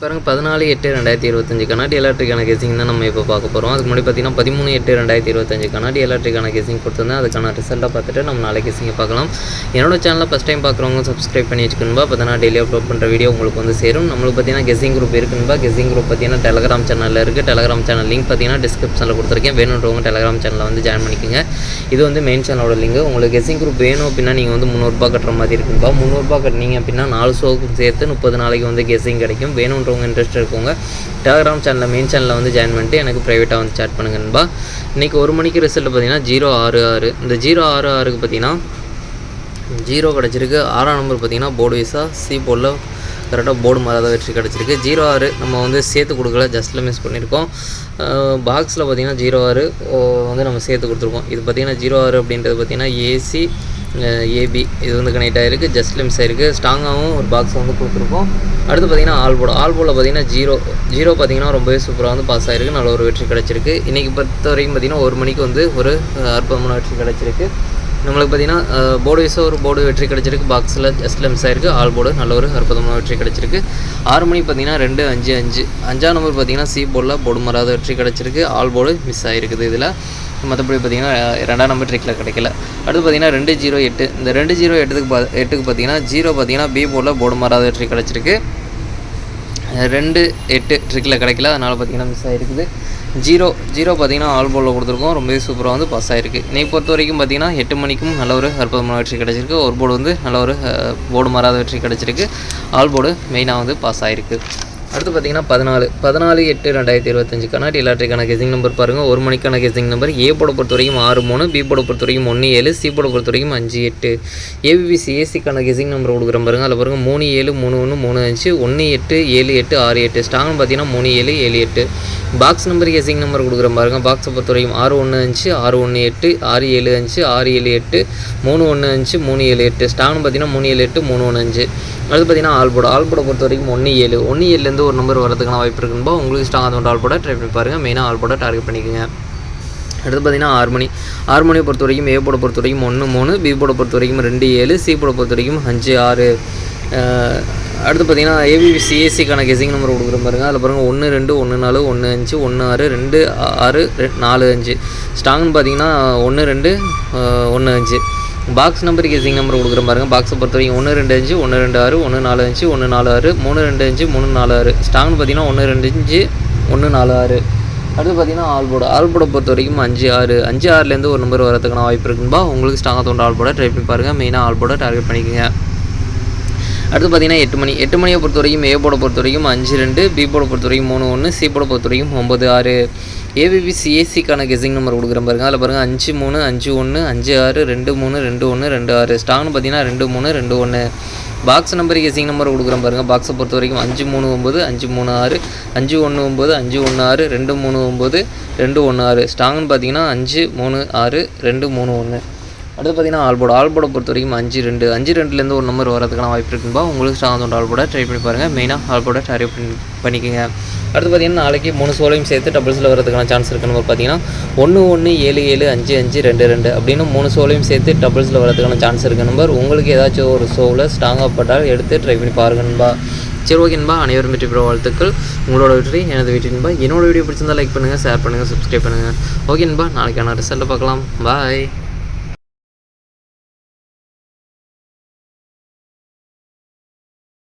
பாருங்க பதினாலு எட்டு ரெண்டாயிரத்தி இருபத்தஞ்சு கண்ணாடி எலக்ட்ரிக்கான கேசிங் தான் நம்ம இப்போ பார்க்க போகிறோம் அதுக்கு முன்னாடி பார்த்தீங்கன்னா பதிமூணு எட்டு ரெண்டாயிரத்தி இருபத்தஞ்சு கண்ணாடி எலக்ட்ரிக்கான கேசிங் கொடுத்துருந்தேன். அதுக்கான ரிசல்ட்டாக பார்த்துட்டு நம்ம நாளை கேசிங்கை பார்க்கலாம். என்னோட சேனலில் ஃபஸ்ட் டைம் பார்க்குறவங்க சப்ஸ்கிரைப் பண்ணி வச்சுக்கணும்பா. அப்போ தான் நான் டெய்லி அப்லோட் பண்ணுற வீடியோ உங்களுக்கு வந்து சேரும். நம்மளுக்கு பார்த்தீங்கன்னா கெஸிங் குரூப் இருக்குன்பா. கெஸிங் குரூப் பார்த்தீங்கன்னா டெலகிராம் சேனலில் இருக்குது டெலகிராம் சேனல் லிங்க் பார்த்தீங்கன்னா டிஸ்கிரிப்ஷனில் கொடுத்துருக்கேன். வேணுன்றவங்க டெலகிராம் சேனலில் வந்து ஜாயின் பண்ணிக்கோங்க. இது வந்து மெயின் சேனலோட லிங்க் உங்களுக்கு கெஸிங் குரூப் வேணும் அப்படின்னா நீங்கள் வந்து முந்நூறுரூபா கட்டுற மாதிரி இருக்குன்பா. முந்நூறுரூபா கட்டினீங்க அப்படின்னா நாலு ஷோக்கு சேர்த்து முப்பது நாளைக்கு வந்து கெஸிங் கிடைக்கும். பண்ணுறவங்க இன்ட்ரெஸ்ட் இருக்கவங்க டெலகிராம் சேனலில் மெயின் சேனலில் வந்து ஜாயின் பண்ணிட்டு எனக்கு ப்ரைவேட்டாக வந்து சேட் பண்ணுங்க நண்பா. இன்றைக்கி ஒரு மணிக்கு ரிசல்ட் பார்த்தீங்கன்னா ஜீரோ ஆறு ஆறு. இந்த ஜீரோ ஆறு ஆறுக்கு பார்த்தீங்கன்னா ஜீரோ கிடச்சிருக்கு. ஆறாம் நம்பர் பார்த்தீங்கன்னா போர்டு வைஸாக சி போர்டில் கரெக்டாக போர்டு மாறாத வெற்றி கிடச்சிருக்கு. ஜீரோ ஆறு நம்ம வந்து சேர்த்து கொடுக்கல ஜஸ்ட்டில் மிஸ் பண்ணியிருக்கோம் பாக்ஸில் பார்த்தீங்கன்னா ஜீரோ ஆறு வந்து நம்ம சேர்த்து கொடுத்துருக்கோம். இது பார்த்தீங்கன்னா ஜீரோ ஆறு அப்படின்றது பார்த்தீங்கன்னா ஏசி ஏபி இது வந்து கனெக்ட் ஆகிருக்கு ஜஸ்ட் லிம்ஸ் ஆகிருக்கு ஸ்ட்ராங்காகவும் ஒரு பாக்ஸ் வந்து கொடுத்துருக்கோம். அடுத்து பார்த்தீங்கன்னா ஆல் போர்டு ஆல் போர்டில் ஜீரோ ஜீரோ பார்த்திங்கன்னா ரொம்பவே சூப்பராக வந்து பாஸ் ஆகிருக்கு நல்ல ஒரு வெற்றி கிடச்சிருக்கு. இன்றைக்கி பொறுத்த வரைக்கும் பார்த்தீங்கன்னா ஒரு மணிக்கு வந்து ஒரு அற்புதமான வெற்றி கிடச்சிருக்கு. நம்மளுக்கு பார்த்தீங்கன்னா போர்டு வைஸாக ஒரு போர்டு வெற்றி கிடச்சிருக்கு. பாக்ஸில் ஜஸ்ட் லிம்ஸ் ஆயிருக்கு. ஆல் போர்டு நல்ல ஒரு அற்புதமான வெற்றி கிடச்சிருக்கு. ஆறு மணிக்கு பார்த்தீங்கன்னா ரெண்டு அஞ்சு அஞ்சு. அஞ்சாம் நம்பர் பார்த்தீங்கன்னா சி போர்டில் போர்டு மராத வெற்றி கிடச்சிருக்கு. ஆல் போர்டு மிஸ் ஆகிருக்குது இதில். மற்றபடி பார்த்தீங்கன்னா ரெண்டாம் நம்பர் ட்ரிக்கில் கிடைக்கல. அடுத்து பார்த்தீங்கன்னா ரெண்டு ஜீரோ எட்டு. இந்த ரெண்டு ஜீரோ எட்டுக்கு பா எட்டுக்கு பார்த்தீங்கன்னா ஜீரோ பார்த்தீங்கன்னா பி போர்டில் போர்டு மாறாத ட்ரிக் கிடச்சிருக்கு. ரெண்டு எட்டு ட்ரிக்கில் கிடைக்கல. அதனால் பார்த்தீங்கன்னா மிஸ் ஆகிருக்குது ஜீரோ ஜீரோ பார்த்தீங்கன்னா ஆல் போலில் கொடுத்துருக்கோம். ரொம்பவே சூப்பராக வந்து பாஸ் ஆகிருக்கு இன்னைக்கு பொறுத்த வரைக்கும் பார்த்தீங்கன்னா எட்டு மணிக்கும் நல்ல ஒரு அற்புதமான வெற்றி கிடச்சிருக்கு. ஒரு போர்டு வந்து நல்ல ஒரு போர்டு மாறாத வெற்றி கிடச்சிருக்கு. ஆல் போர்டு மெயினாக வந்து பாஸ் ஆகிருக்கு அடுத்து பார்த்தீங்கன்னா பதினாலு. பதினாலு எட்டு ரெண்டாயிரத்தி இருபத்தஞ்சு கண்ணாடி கெசிங் நம்பர் பாருங்கள் ஒரு மணிக்கான கெசிங் நம்பர் ஏ போட பொறுத்த வரைக்கும் ஆறு மூணு பி போட பொறுத்த வரைக்கும் ஒன்று ஏழு சி போட பொறுத்த வரைக்கும் அஞ்சு எட்டு. ஏபிபிசி ஏசிக்கான கெசிங் நம்பர் கொடுக்குற பாருங்கள் அதில் பாருங்கள் மூணு ஏழு மூணு ஒன்று மூணு அஞ்சு ஒன்று எட்டு ஏழு எட்டு ஆறு எட்டு. ஸ்டாங்னு பார்த்தீங்கன்னா மூணு ஏழு ஏழு எட்டு. பாக்ஸ் நம்பர் கெசிங் நம்பர் கொடுக்குற பாருங்கள் பாக்ஸை பொறுத்த வரைக்கும் ஆறு ஒன்று அஞ்சு ஆறு ஒன்று எட்டு ஆறு ஏழு அஞ்சு ஆறு ஏழு எட்டு மூணு ஒன்று அஞ்சு மூணு ஏழு எட்டு. ஸ்டாங்னு பார்த்தீங்கன்னா மூணு ஏழு எட்டு மூணு ஒன்று அஞ்சு. அடுத்து பார்த்தீங்கன்னா ஆல்போட ஆல்போட பொறுத்த வரைக்கும் ஒன்று ஏழு. ஒன்று ஏழுலேருந்து ஒரு நம்பர் வரதுக்கான வாய்ப்பு இருக்குன்போ உங்களுக்கு ஸ்டாங் அதோட ஆல்போட ட்ரை பண்ணி பாருங்கள் மெயினாக ஆல்போட டார்கெட் பண்ணிக்கோங்க. அடுத்து பார்த்தீங்கன்னா ஆறு மணி. ஆறு மணியை பொறுத்த வரைக்கும் ஏ போட பொறுத்த வரைக்கும் ஒன்று மூணு பி போட பொறுத்த வரைக்கும் ரெண்டு ஏழு சி போட பொறுத்த வரைக்கும் அஞ்சு ஆறு. அடுத்து பார்த்தீங்கன்னா ஏபிபி சிஎஸ்சிக்கான கெசிங் நம்பர் கொடுக்குற பாருங்க. அதில் பாருங்கள் ஒன்று ரெண்டு ஒன்று நாலு ஒன்று அஞ்சு ஒன்று ஆறு ரெண்டு ஆறு நாலு அஞ்சு. ஸ்ட்ராங்னு பார்த்தீங்கன்னா ஒன்று ரெண்டு ஒன்று அஞ்சு. பாக்ஸ் நம்பர் கெசிங் நம்பர் கொடுக்குற பாருங்க. பாக்ஸை பொறுத்த வரைக்கும் ஒன்று ரெண்டு அஞ்சு ஒன்று ரெண்டு ஆறு ஒன்று நாலு அஞ்சு ஒன்று நாலு ஆறு மூணு ரெண்டு அஞ்சு மூணு நாலு ஆறு. ஸ்ட்ராங்னு பார்த்தீங்கன்னா ஒன்று ரெண்டு அஞ்சு ஒன்று நாலு ஆறு. அடுத்து பார்த்தீங்கன்னா ஆல்போர்டு ஆல்போர்டை பொறுத்த வரைக்கும் அஞ்சு ஆறு. அஞ்சு ஆறுலேருந்து ஒரு நம்பர் வரதுக்கான வாய்ப்பு இருக்குன்பா? உங்களுக்கு ஸ்ட்ராங்காக தோன்ற ஆல்போர்டை ட்ரை பண்ணி பாருங்கள் மெயினாக ஆல்போர்டை டார்கெட் பண்ணிக்கோங்க. அடுத்து பார்த்தீங்கன்னா எட்டு மணி எட்டு மணியை பொறுத்த வரைக்கும் ஏ போட பொறுத்த வரைக்கும் அஞ்சு ரெண்டு பி போட பொறுத்த வரைக்கும் மூணு ஒன்று சி போட பொறுத்த வரைக்கும் ஒம்பது ஆறு ஏபிபி சிஏசிக்கான கெசிங் நம்பர் கொடுக்குற பாருங்க. அதில் பாருங்கள் அஞ்சு மூணு அஞ்சு ஒன்று அஞ்சு ஆறு ரெண்டு மூணு ரெண்டு ஒன்று ரெண்டு ஆறு. ஸ்டாங்னு பார்த்தீங்கன்னா ரெண்டு மூணு ரெண்டு ஒன்று பாக்ஸ் நம்பர் கெசிங் நம்பர் கொடுக்குறேன் பாருங்கள் பாக்ஸை பொறுத்த வரைக்கும் அஞ்சு மூணு ஒம்பது அஞ்சு மூணு ஆறு அஞ்சு ஒன்று ஒம்பது அஞ்சு ஒன்று ஆறு ரெண்டு மூணு ஒம்பது ரெண்டு ஒன்று ஆறு. ஸ்டாங்னு பார்த்தீங்கன்னா அஞ்சு மூணு ஆறு ரெண்டு மூணு ஒன்று அடுத்து பார்த்தீங்கன்னா ஆல்போர்டு ஆல்போர்டை பொறுத்த வரைக்கும் அஞ்சு ரெண்டு அஞ்சு ரெண்டுலேருந்து ஒரு நம்பர் வரதுக்கான வாய்ப்பு இருக்குன்பா உங்களுக்கு ஸ்ட்ராங் தோன்ற ஆல்போர்டை ட்ரை பண்ணி பாருங்கள் மெயினாக ஆல்போர்டை ட்ரை பண்ணி பண்ணிக்கோங்க. அடுத்து பார்த்தீங்கன்னா நாளைக்கு மூணு சோலையும் சேர்த்து டபுள்ஸில் வரதுக்கான சான்ஸ் இருக்குன்னு பார்த்தீங்கன்னா ஒன்று ஒன்று ஏழு ஏழு அஞ்சு அஞ்சு ரெண்டு ரெண்டு அப்படின்னு மூணு சோலையும் சேர்த்து டபுள்ஸில் வரதுக்கான சான்ஸ் இருக்கு நம்பர். உங்களுக்கு ஏதாச்சும் ஒரு ஷோவில் ஸ்ட்ராங்காக பட்டால் எடுத்து ட்ரை பண்ணி பாருங்கன்பா சரி ஓகேன்பா அனைவரும் வெற்றி பெற வாழ்த்துக்கள். உங்களோட வெற்றி எனது வெற்றின்பா என்னோட வீடியோ பிடிச்சிருந்தா லைக் பண்ணுங்கள் ஷேர் பண்ணுங்கள் சப்ஸ்கிரைப் பண்ணுங்கள் ஓகேன்பா நாளைக்கான ரிசல்ட்டை பார்க்கலாம். பாய்